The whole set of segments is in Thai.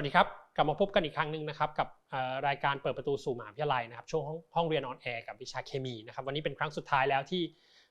วัสดีครับ กลับมาพบกันอีกครั้งหนึ่งนะครับกับรายการเปิดประตูสู่มหาวิทยาลัยนะครับช่วงห้องเรียนออนแอร์กับวิชาเคมีนะครับวันนี้เป็นครั้งสุดท้ายแล้วที่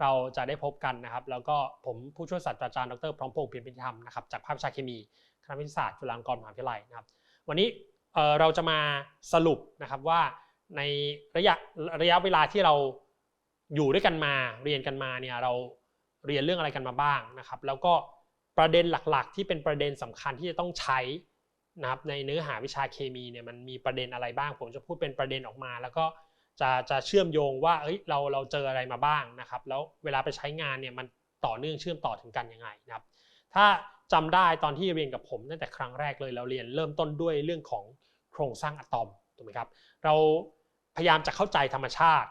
เราจะได้พบกันนะครับ แล้วก็ผมผู้ช่วยศาสตราจารย์ดรพร้อมพงษ์เพียรพิธรรมนะครับจากภาควิชาเคมีคณะวิทยาศาสตร์จุฬาลงกรณ์มหาวิทยาลัยนะครับ วันนี้เราจะมาสรุปนะครับว่าในระยะระยะเวลาที่เราอยู่ด้วยกันมาเรียนกันมาเนี่ยเราเรียนเรื่องอะไรกันมาบ้างนะครับ แล้วก็ประเด็นหลักๆ ที่เป็นประเด็นสำคัญที่จะต้องใช้ นะครับในเนื้อหาวิชาเคมีเนี่ยมันมีประเด็นอะไรบ้าง ผมจะพูดเป็นประเด็นออกมา แล้วก็จะจะเชื่อมโยงว่าเอ้ยเราเราเจออะไรมาบ้างนะครับแล้วเวลาไปใช้งานเนี่ยมันต่อเนื่องเชื่อมต่อถึงกันยังไงนะครับ ถ้าจำได้ตอนที่เรียนกับผมตั้งแต่ครั้งแรกเลยเราเรียนเริ่มต้นด้วยเรื่องของโครงสร้างอะตอมถูกไหมครับเราพยายามจะเข้าใจธรรมชาติ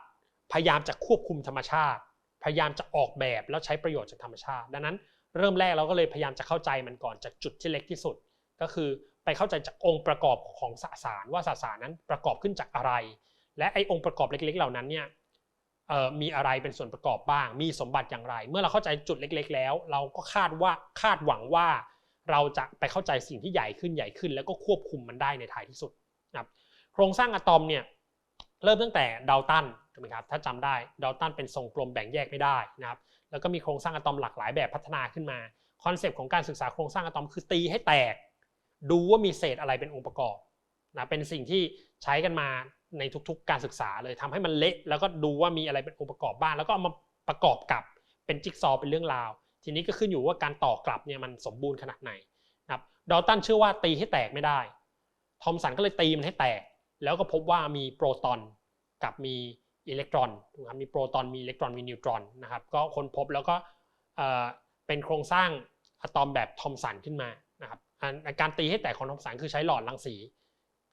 พยายามจะควบคุมธรรมชาติ พยายามจะออกแบบแล้วใช้ประโยชน์จากธรรมชาติ ดังนั้นเริ่มแรกเราก็เลยพยายามจะเข้าใจมันก่อนจากจุดที่เล็กที่สุด ก็คือ ไปเข้าใจจากองค์ประกอบของสสารว่าสสารนั้นประกอบขึ้นจากอะไร และไอ้องค์ประกอบเล็กๆ เหล่านั้นเนี่ยมีอะไรเป็นส่วนประกอบบ้าง มีสมบัติอย่างไร เมื่อเราเข้าใจจุดเล็ก ๆ แล้ว เราก็คาดว่าคาดหวังว่าเราจะไปเข้าใจสิ่งที่ใหญ่ขึ้นใหญ่ขึ้น แล้วก็ควบคุมมันได้ในท้ายที่สุดนะครับโครงสร้างอะตอมเนี่ยเริ่มตั้งแต่ดาวตันถูกไหมครับถ้าจำได้ดาวตันเป็นทรงกลมแบ่งแยกไม่ได้นะครับแล้วก็มีโครงสร้างอะตอมหลากหลายแบบพัฒนาขึ้นมาคอนเซปต์ของการศึกษาโครงสร้างอะตอมคือตีให้แตก ดูว่ามีเศษอะไรเป็นองค์ประกอบนะเป็นสิ่งที่ใช้กันมาในทุกๆ การศึกษาเลยทำให้มันเละแล้วก็ดูว่ามีอะไรเป็นองค์ประกอบบ้างแล้วก็เอามาประกอบกับเป็นจิ๊กซอเป็นเรื่องราว ทีนี้ก็ขึ้นอยู่ว่าการต่อกลับเนี่ยมันสมบูรณ์ขนาดไหนนะครับดอลตันเชื่อว่าตีให้แตกไม่ได้ทอมสันก็เลยตีมันให้แตก แล้วก็พบว่ามีโปรตอนกับมีอิเล็กตรอนนะครับมีโปรตอนมีอิเล็กตรอนมีนิวตรอนนะครับก็ค้นพบแล้วก็เป็นโครงสร้างอะตอมแบบทอมสันขึ้นมา การตีให้แตกของทอมสันคือใช้หลอดรังสี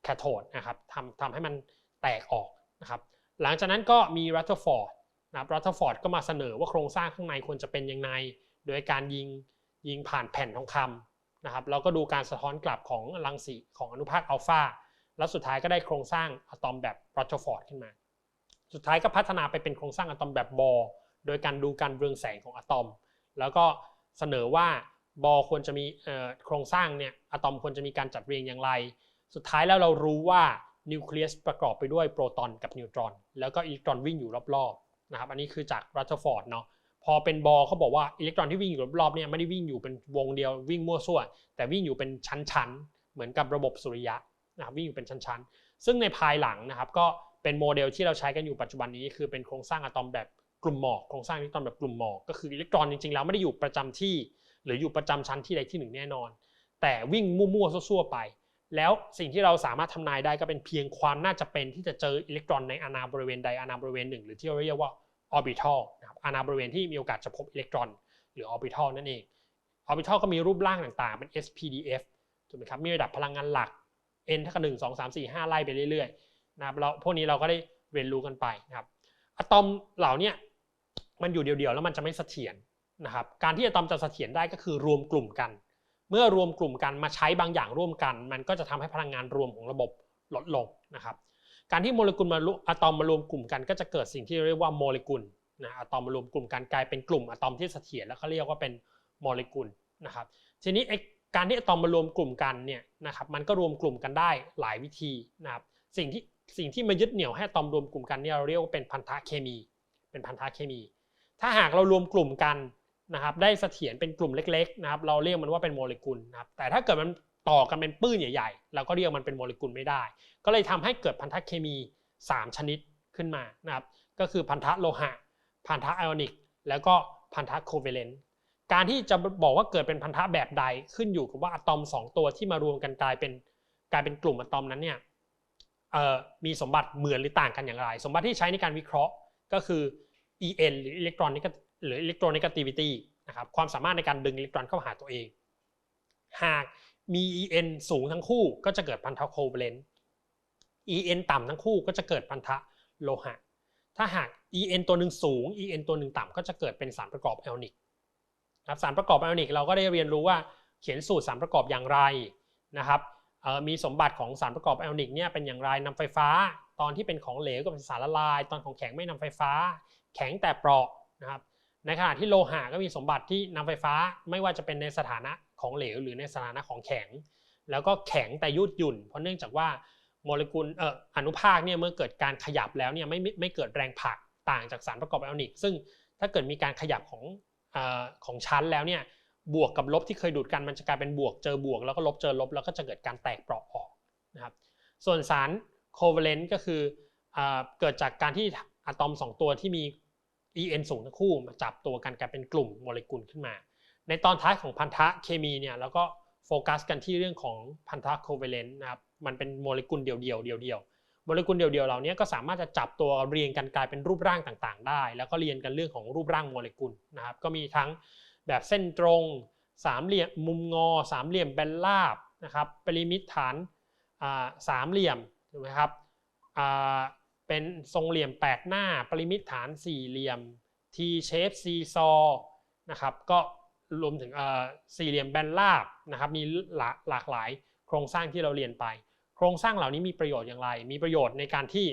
แคโทดนะครับทำทำให้มันแตกออกนะครับหลังจากนั้นก็มีรัตเทอร์ฟอร์ดนะครับรัตเทอร์ฟอร์ดก็มาเสนอว่าโครงสร้างข้างในควรจะเป็นยังไงโดยการยิงยิงผ่านแผ่นทองคำนะครับเราก็ดูการสะท้อนกลับของรังสีของอนุภาคอัลฟาแล้วสุดท้ายก็ได้โครงสร้างอะตอมแบบรัตเทอร์ฟอร์ดขึ้นมา สุดท้ายก็พัฒนาไปเป็นโครงสร้างอะตอมแบบบอโดยการดูการเรืองแสงของอะตอม แล้วก็เสนอว่า บอลควรจะมีโครงสร้างเนี่ยอะตอมควรจะมีการจัดเรียงอย่างไร สุดท้ายแล้วเรารู้ว่านิวเคลียสประกอบไปด้วยโปรตอนกับนิวตรอน แล้วก็อิเล็กตรอนวิ่งอยู่รอบๆนะครับอันนี้คือจากรัตเทอร์ฟอร์ดเนาะพอเป็นบอลเขาบอกว่าอิเล็กตรอนที่วิ่งอยู่รอบๆเนี่ยไม่ได้วิ่งอยู่เป็นวงเดียววิ่งมั่วซั่ว แต่วิ่งอยู่เป็นชั้นๆ เหมือนกับระบบสุริยะนะครับวิ่งอยู่เป็นชั้นๆ ซึ่งในภายหลังนะครับก็เป็นโมเดลที่เราใช้กันอยู่ปัจจุบันนี้ คือเป็นโครงสร้างอะตอมแบบกลุ่มหมอกโครงสร้างอิเล็กตรอนแบบกลุ่มหมอกก็คืออิเล็กตรอนจริงๆแล้วไม่ได้อยู่ประจำที่ หรืออยู่ประจำชั้นที่ใดที่หนึ่งแน่นอน แต่วิ่งมั่วๆซั่วๆไป แล้วสิ่งที่เราสามารถทำนายได้ก็เป็นเพียงความน่าจะเป็นที่จะเจออิเล็กตรอนในอาณาบริเวณใดอาณาบริเวณหนึ่ง หรือที่เราเรียกว่าออร์บิทัลนะครับอาณาบริเวณที่มีโอกาสจะพบอิเล็กตรอน หรือออร์บิทัลนั่นเองออร์บิทัลก็มีรูปร่างต่างๆ เป็น SPDF ถูกไหมครับมีระดับพลังงานหลัก n เท่ากับหนึ่งสองสามสี่ห้าไล่ไปเรื่อยๆนะครับเราพวกนี้เราก็ได้เรียนรู้กันไปนะครับอะตอมเหล่านี้มันอยู่เดียวๆ แล้วมันจะไม่เสถียร นะครับการที่อะตอมจะเสถียรได้ก็คือรวมกลุ่มกัน เมื่อรวมกลุ่มกันมาใช้บางอย่างร่วมกัน มันก็จะทำให้พลังงานรวมของระบบลดลงนะครับการที่โมเลกุลมาอะตอมมารวมกลุ่มกัน ก็จะเกิดสิ่งที่เรียกว่าโมเลกุลนะอะตอมมารวมกลุ่มกันกลายเป็นกลุ่มอะตอมที่เสถียรแล้วเขาเรียกว่าเป็นโมเลกุลนะครับทีนี้การที่อะตอมมารวมกลุ่มกันเนี่ยนะครับมันก็รวมกลุ่มกันได้หลายวิธีนะครับสิ่งที่สิ่งที่มายึดเหนี่ยวให้อะตอมรวมกลุ่มกันเนี่ยเราเรียกว่าเป็นพันธะเคมี เป็นพันธะเคมี ถ้าหากเรารวมกลุ่มกัน นะครับได้เสถียรเป็นกลุ่มเล็กๆนะครับเราเรียกมันว่าเป็นโมเลกุลนะครับแต่ถ้าเกิดมันต่อกันเป็นปื้นใหญ่ๆ เราก็เรียกมันเป็นโมเลกุลไม่ได้ ก็เลยทำให้เกิดพันธะเคมี 3 ชนิดขึ้นมานะครับก็คือพันธะโลหะ พันธะไอออนิก แล้วก็พันธะโคเวเลนต์การที่จะบอกว่าเกิดเป็นพันธะแบบใดขึ้นอยู่กับว่าอะตอม 2 ตัวที่มารวมกันกลายเป็นกลายเป็นกลุ่มอะตอมนั้นเนี่ยมีสมบัติเหมือนหรือต่างกันอย่างไร สมบัติที่ใช้ในการวิเคราะห์ก็คือ En หรืออิ เล็กตรอนนิกหรืออิเล็กโทรนิกติวิตี้นะครับความสามารถในการดึงอิเล็กตรอนเข้าหาตัวเอง หากมี En สูงทั้งคู่ก็จะเกิดพันธะโคเวเลนต์ En ต่ำทั้งคู่ก็จะเกิดพันธะโลหะ ถ้าหาก En ตัวหนึ่งสูง En ตัวหนึ่งต่ำก็จะเกิดเป็นสารประกอบไอออนิกครับสารประกอบไอออนิกเราก็ได้เรียนรู้ว่าเขียนสูตรสารประกอบอย่างไรนะครับมีสมบัติของสารประกอบไอออนิกเนี่ยเป็นอย่างไรนำไฟฟ้า ตอนที่เป็นของเหลวก็เป็นสารละลาย ตอนของแข็งไม่นำไฟฟ้า แข็งแต่เปราะนะครับ ในขณะที่โลหะก็มีสมบัติที่นำไฟฟ้าไม่ว่าจะเป็นในสถานะของเหลว หรือในสถานะของแข็ง แล้วก็แข็งแต่ยืดหยุ่น เพราะเนื่องจากว่าโมเลกุลเอ่ออนุภาคเนี่ยเมื่อเกิดการขยับแล้วเนี่ยไม่ไม่ไม่เกิดแรงผลักต่างจากสารประกอบไอออนิก ซึ่งถ้าเกิดมีการขยับของเอ่อของชั้นแล้วเนี่ยบวกกับลบที่เคยดูดกันมันจะกลายเป็นบวกเจอบวก แล้วก็ลบเจอลบแล้วก็จะเกิดการแตกเปราะออกนะครับส่วนสารโคเวเลนต์ก็คือเออเกิดจากการที่อะตอม 2 ตัวที่มี En สูงทั้งคู่มาจับตัวกันกลายเป็นกลุ่มโมเลกุลขึ้นมา ในตอนท้ายของพันธะเคมีเนี่ยแล้วก็โฟกัสกันที่เรื่องของพันธะโคเวเลนต์นะครับมันเป็นโมเลกุลเดียวๆเดียวๆโมเลกุลเดียวๆเหล่านี้ก็สามารถจะจับตัวเรียงกันกลายเป็นรูปร่างต่างๆ ได้ แล้วก็เรียนกันเรื่องของรูปร่างโมเลกุลนะครับก็มีทั้งแบบเส้นตรงสามเหลี่ยมมุมงอ สามเหลี่ยมแบนราบนะครับปริมิตฐานสามเหลี่ยมถูกไหมครับ เป็นทรงเหลี่ยมแปดหน้า ปริมิตฐานสี่เหลี่ยม T shape ซีซอนะครับก็รวมถึงสี่เหลี่ยมแบนราบนะครับมีหลาหลากหลายโครงสร้างที่เราเรียนไป โครงสร้างเหล่านี้มีประโยชน์อย่างไร มีประโยชน์ในการที่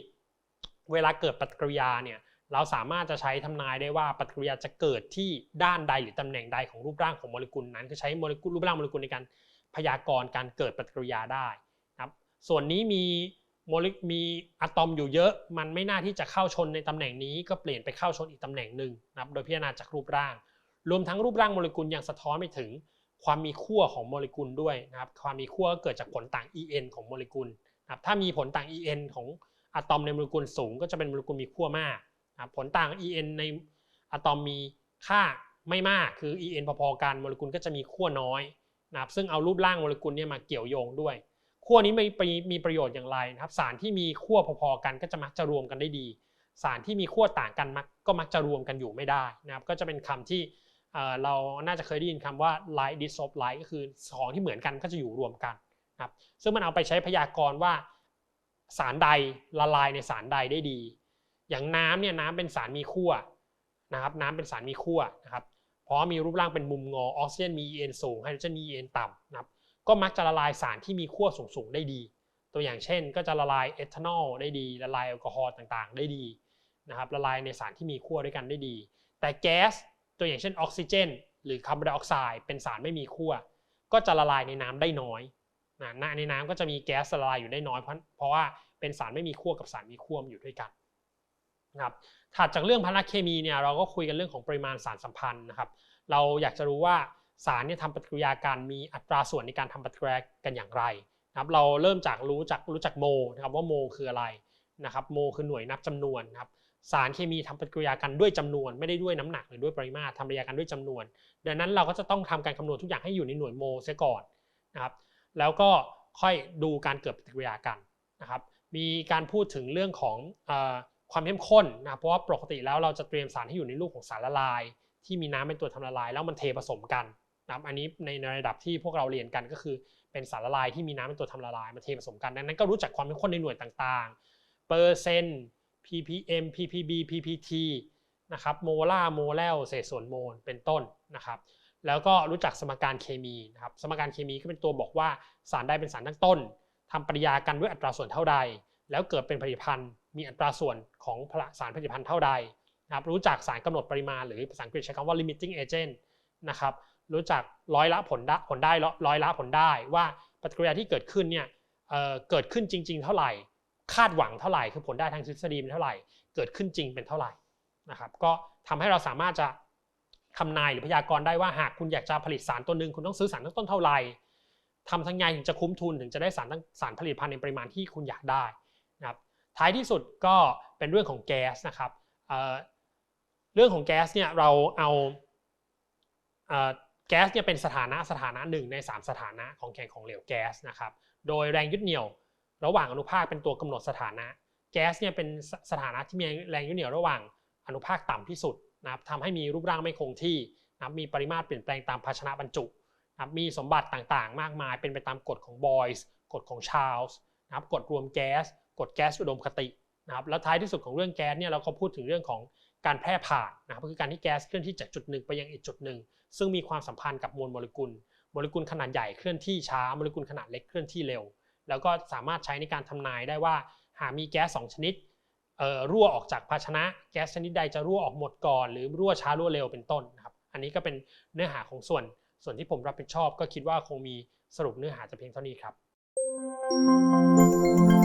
เวลาเกิดปฏิกิริยาเนี่ยเราสามารถจะใช้ทำนายได้ว่าปฏิกิริยาจะเกิดที่ด้านใดหรือตำแหน่งใดของรูปร่างของโมเลกุลนั้นคือใช้โมเลกุลรูปร่างโมเลกุลในการพยากรณ์การเกิดปฏิกิริยาได้นะครับส่วนนี้มี โมเลกมีอะตอมอยู่เยอะ มันไม่น่าที่จะเข้าชนในตำแหน่งนี้ก็เปลี่ยนไปเข้าชนอีกตำแหน่งหนึ่งนะครับโดยพิจารณาจากรูปร่าง รวมทั้งรูปร่างโมเลกุลยังสะท้อนไปถึงความมีขั้วของโมเลกุลด้วยนะครับความมีขั้วก็เกิดจากผลต่าง En ของโมเลกุลนะครับถ้ามีผลต่าง En ของอะตอมในโมเลกุลสูง ก็จะเป็นโมเลกุลมีขั้วมากนะครับผลต่าง En ในอะตอมมีค่าไม่มากคือ En พอๆกันโมเลกุลก็จะมีขั้วน้อยนะครับซึ่งเอารูปร่างโมเลกุลเนี่ยมาเกี่ยวโยงด้วย ขั้วนี้มีมีประโยชน์อย่างไรนะครับ สารที่มีขั้วพอๆกันก็จะมักจะรวมกันได้ดี สารที่มีขั้วต่างกันมักก็มักจะรวมกันอยู่ไม่ได้นะครับ ก็จะเป็นคำที่เราน่าจะเคยได้ยินคำว่า like dissolve like ก็คือของที่เหมือนกันก็จะอยู่รวมกันนะครับ ซึ่งมันเอาไปใช้พยากรณ์ว่าสารใดละลายในสารใดได้ดี อย่างน้ำเนี่ยน้ำเป็นสารมีขั้วนะครับน้ำเป็นสารมีขั้วนะครับ เพราะมีรูปร่างเป็นมุมงอ ออกซิเจนมี En สูง ไฮโดรเจนมี En ต่ำนะครับ ก็มักจะละลายสารที่มีขั้วสูงๆได้ดี ตัวอย่างเช่น ก็จะละลายเอทานอลได้ดี ละลายแอลกอฮอล์ต่างๆ ได้ดีนะครับละลายในสารที่มีขั้วด้วยกันได้ดี แต่แก๊สตัวอย่างเช่นออกซิเจน หรือคาร์บอนไดออกไซด์เป็นสารไม่มีขั้วก็จะละลายในน้ำได้น้อยนะในน้ำก็จะมีแก๊สละลายอยู่ได้น้อยเพราะเพราะว่าเป็นสารไม่มีขั้วกับสารมีขั้วอยู่ด้วยกันนะครับถัดจากเรื่องพละเคมีเนี่ยเราก็คุยกันเรื่องของปริมาณสารสัมพันธ์นะครับ เราอยากจะรู้ว่า สารเนี่ยทำปฏิกิริยาการมีอัตราส่วนในการทำปฏิกิริยากันอย่างไรนะครับเราเริ่มจากรู้จักรู้จักโมนะครับว่าโมคืออะไรนะครับโมคือหน่วยนับจำนวนครับสารเคมีทำปฏิกิริยากันด้วยจำนวน ไม่ได้ด้วยน้ำหนักหรือด้วยปริมาตรทำปฏิกิริยากันด้วยจำนวน ดังนั้นเราก็จะต้องทำการคำนวณทุกอย่างให้อยู่ในหน่วยโมเสียก่อนนะครับแล้วก็ค่อยดูการเกิดปฏิกิริยากันนะครับมีการพูดถึงเรื่องของความเข้มข้นนะเพราะว่าปกติแล้วเราจะเตรียมสารที่อยู่ในรูปของสารละลาย ที่มีน้ำเป็นตัวทำละลาย แล้วมันเทผสมกัน นะครับอันนี้ในระดับที่พวกเราเรียนกันก็คือ เป็นสารละลายที่มีน้ำเป็นตัวทำละลายมาเทผสมกันดังนั้นก็รู้จักความเข้มข้นในหน่วยต่างๆเปอร์เซ็นต์ ppm ppb ppt นะครับโมลาร์โมเลลเศษส่วนโมลเป็นต้นนะครับแล้วก็รู้จักสมการเคมีนะครับสมการเคมีก็เป็นตัวบอกว่าสารใดเป็นสารตั้งต้นทำปฏิกิริยากันด้วยอัตราส่วนเท่าใด แล้วเกิดเป็นผลิตภัณฑ์ มีอัตราส่วนของสารผลิตภัณฑ์เท่าใดนะครับรู้จักสารกำหนดปริมาณหรือภาษาอังกฤษใช้คำว่า limiting agent นะครับ รู้จักร้อยละผลได้ผลได้ร้อยละผลได้ว่าปฏิกิริยาที่เกิดขึ้นเนี่ยเเกิดขึ้นจริง ๆ เท่าไหร่ คาดหวังเท่าไหร่คือผลได้ทางทฤษฎีเป็นเท่าไหร่ เกิดขึ้นจริงเป็นเท่าไหร่นะครับก็ทำให้เราสามารถจะทำนายหรือพยากรณ์ได้ว่าหากคุณอยากจะผลิตสารตัวหนึ่งคุณต้องซื้อสารตั้งต้นเท่าไหร่ทำทั้งไงถึงจะคุ้มทุนถึงจะได้สารสารผลิตภัณฑ์ในปริมาณที่คุณอยากได้นะครับท้ายที่สุดก็เป็นเรื่องของแก๊สนะครับเเรื่องของแก๊สเนี่ยเราเอา แก๊สเนี่ยเป็นสถานะสถานะหนึ่งใน 3 สถานะของแข็งของเหลวแก๊สนะครับ โดยแรงยึดเหนี่ยว ระหว่างอนุภาคเป็นตัวกำหนดสถานะ แก๊สเนี่ยเป็นสถานะที่มีแรงยึดเหนี่ยวระหว่างอนุภาคต่ำที่สุดนะครับทำให้มีรูปร่างไม่คงที่นะครับมีปริมาตรเปลี่ยนแปลงตามภาชนะบรรจุนะครับมีสมบัติต่างๆ มากมาย เป็นไปตามกฎของบอยส์กฎของชาร์ลส์นะครับกฎรวมแก๊สกฎแก๊สอุดมคตินะครับแล้วท้ายที่สุดของเรื่องแก๊สเนี่ยเราก็พูดถึงเรื่องของการแพร่ผ่านนะครับก็คือการที่แก๊สเคลื่อนที่จากจุดหนึ่งไปยังอีกจุดหนึ่ง ซึ่งมีความสัมพันธ์กับมวลโมเลกุล โมเลกุลขนาดใหญ่เคลื่อนที่ช้า โมเลกุลขนาดเล็กเคลื่อนที่เร็ว แล้วก็สามารถใช้ในการทำนายได้ว่า หากมีแก๊ส2ชนิดรั่วออกจากภาชนะ แก๊สชนิดใดจะรั่วออกหมดก่อน หรือรั่วช้ารั่วเร็วเป็นต้นนะครับ อันนี้ก็เป็นเนื้อหาของส่วน ส่วนที่ผมรับผิดชอบ ก็คิดว่าคงมีสรุปเนื้อหาจะเพียงเท่านี้ครับ Thank you.